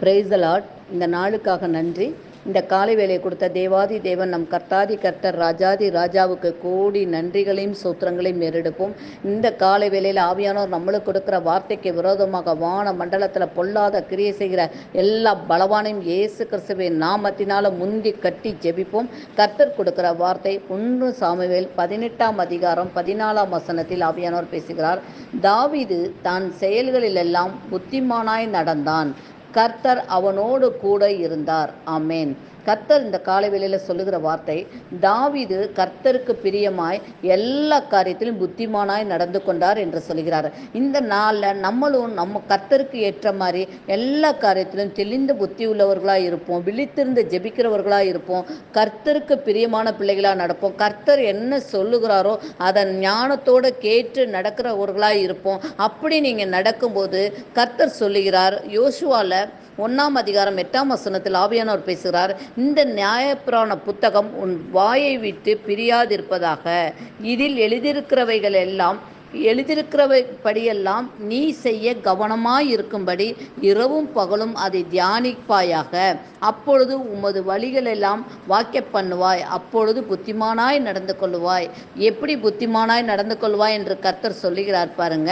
Price lot இந்த நாளுக்காக நன்றி. இந்த காலை வேலையை கொடுத்த தேவாதி தேவன் நம் கர்த்தாதி கர்த்தர் ராஜாதி ராஜாவுக்கு கோடி நன்றிகளையும் சூத்திரங்களையும் ஏறெடுப்போம் இந்த காலை வேலையில் ஆவியானவர் நம்மளுக்கு கொடுக்குற வார்த்தைக்கு விரோதமாக வான மண்டலத்தில் பொல்லாத கிரியை செய்கிற எல்லா பலவானையும் இயேசு கிறிஸ்துவின் நாமத்தினால முந்தி கட்டி ஜெபிப்போம். கர்த்தர் கொடுக்குற வார்த்தை ஒன்று சாமுவேல் பதினெட்டாம் அதிகாரம் பதினாலாம் வசனத்தில் ஆவியானவர் பேசுகிறார். தாவீது தான் செயல்களிலெல்லாம் புத்திமானாய் நடந்தான். கர்த்தர் அவனோடு கூட இருந்தார். ஆமேன். கர்த்தர் இந்த காலை வேளையில் சொல்லுகிற வார்த்தை தாவீது கர்த்தருக்கு பிரியமாய் எல்லா காரியத்திலும் புத்திமானாய் நடந்து கொண்டார் என்று சொல்கிறார் இந்த நாளில் நம்மளும் நம்ம கர்த்தருக்கு ஏற்ற மாதிரி எல்லா காரியத்திலும் தெளிந்த புத்தி உள்ளவர்களாக இருப்போம் விழித்திருந்து ஜெபிக்கிறவர்களாக இருப்போம் கர்த்தருக்கு பிரியமான பிள்ளைகளாக நடப்போம். கர்த்தர் என்ன சொல்லுகிறாரோ அதை ஞானத்தோடு கேட்டு நடக்கிறவர்களாக இருப்போம். அப்படி நீங்கள் நடக்கும்போது கர்த்தர் சொல்லுகிறார் யோசுவாவில் ஒன்றாம் அதிகாரம் எட்டாம் வசனத்தில் ஆவியானவர் பேசுகிறார் இந்த நியாயப்பிராண புத்தகம் உன் வாயை விட்டு பிரியாதிருப்பதாக இதில் எழுதியிருக்கிறவைகள் எல்லாம் எழுதியிருக்கிறவை படியெல்லாம் நீ செய்ய கவனமாயிருக்கும்படி இரவும் பகலும் அதை தியானிப்பாயாக. அப்பொழுது உமது வழிகளெல்லாம் வாக்கிய பண்ணுவாய். அப்பொழுது புத்திமானாய் நடந்து கொள்வாய் எப்படி புத்திமானாய் நடந்து கொள்வாய் என்று கர்த்தர் சொல்லுகிறார் பாருங்க.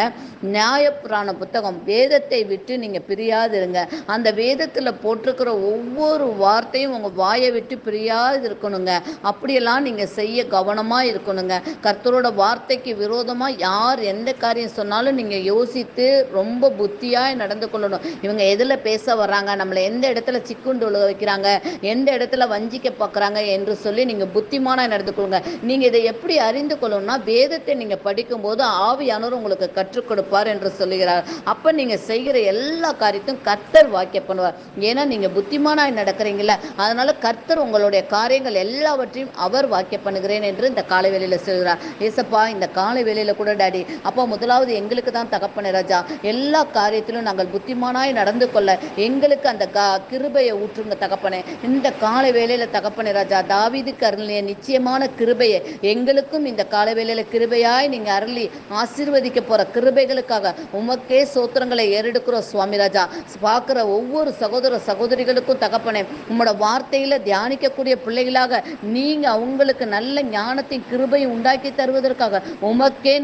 நியாயப்புராண புத்தகம் வேதத்தை விட்டு நீங்கள் பிரியாதிருங்க. அந்த வேதத்தில் போட்டிருக்கிற ஒவ்வொரு வார்த்தையும் உங்கள் வாயை விட்டு பிரியாது இருக்கணுங்க அப்படியெல்லாம் நீங்கள் செய்ய கவனமாக இருக்கணுங்க கர்த்தரோட வார்த்தைக்கு விரோதமாக யார் யார் எந்த காரியம் சொன்னாலும் நீங்கள் யோசித்து ரொம்ப புத்தியாக நடந்து கொள்ளணும். இவங்க எதில் பேச வர்றாங்க? நம்மளை எந்த இடத்துல சிக்குண்டு விழுக வைக்கிறாங்க? எந்த இடத்துல வஞ்சிக்க பார்க்குறாங்க என்று சொல்லி நீங்கள் புத்திமானாக நடந்து கொள்ளுங்க. நீங்கள் இதை எப்படி அறிந்து கொள்ளணும்னா வேதத்தை நீங்கள் படிக்கும்போது ஆவியானவர் உங்களுக்கு கற்றுக் கொடுப்பார் என்று சொல்லுகிறார். அப்போ நீங்கள் செய்கிற எல்லா காரியத்தையும் கர்த்தர் வாக்கிய பண்ணுவார். ஏன்னா நீங்கள் புத்திமானாய் நடக்கிறீங்கள அதனால கர்த்தர் உங்களுடைய காரியங்கள் எல்லாவற்றையும் அவர் வாக்கிய பண்ணுகிறேன் என்று இந்த காலை வேலையில் சொல்கிறார் ஏசப்பா இந்த காலை வேலையில் கூட டேடி அப்போ முதலாவது எங்களுக்கு தான் தகப்பன ராஜா. எல்லா காரியத்திலும் நாங்கள் புத்திமானாய் நடந்து கொள்ள எங்களுக்கு அந்த கா கிருபையை ஊற்றுங்க தகப்பனே. இந்த காலை வேலையில் தகப்பன ராஜா தாவீதுக்கு கருணைய நிச்சயமான கிருபையை எங்களுக்கும் இந்த காலை வேலையில் கிருபையாய் நீங்கள் அருளி ஆசீர்வதிக்க போகிற கிருபைகளுக்காக உமக்கே சோத்திரங்களை ஏறெடுக்கிறோம் சுவாமி ராஜா. பார்க்குற ஒவ்வொரு சகோதர சகோதரிகளுக்கும் தகப்பனே உங்களோட வார்த்தையில் தியானிக்கக்கூடிய பிள்ளைகளாக நீங்கள் அவங்களுக்கு நல்ல ஞானத்தின் கிருபையை உண்டாக்கி தருவதற்காக உமக்கே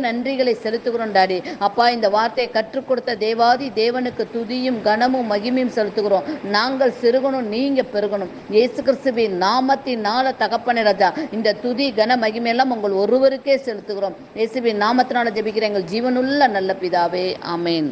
நன்றிகளை செலுத்துகிறோம் டாடி. அப்பா இந்த வார்த்தையை கற்றுக் கொடுத்த தேவாதி தேவனுக்கு துதியும் கனமும் மகிமையும் செலுத்துகிறோம். நாங்கள் சிறுகணும் நீங்க பெருகணும். இயேசு கிறிஸ்துவின் நாமத்தினால தகப்பனே ராஜா இந்த துதி கன மகிமையெல்லாம் உங்கள் ஒருவருக்கே செலுத்துகிறோம். இயேசுவின் நாமத்தினால ஜெபிக்கிற எங்கள் ஜீவனுள்ள நல்ல பிதாவே. ஆமேன்.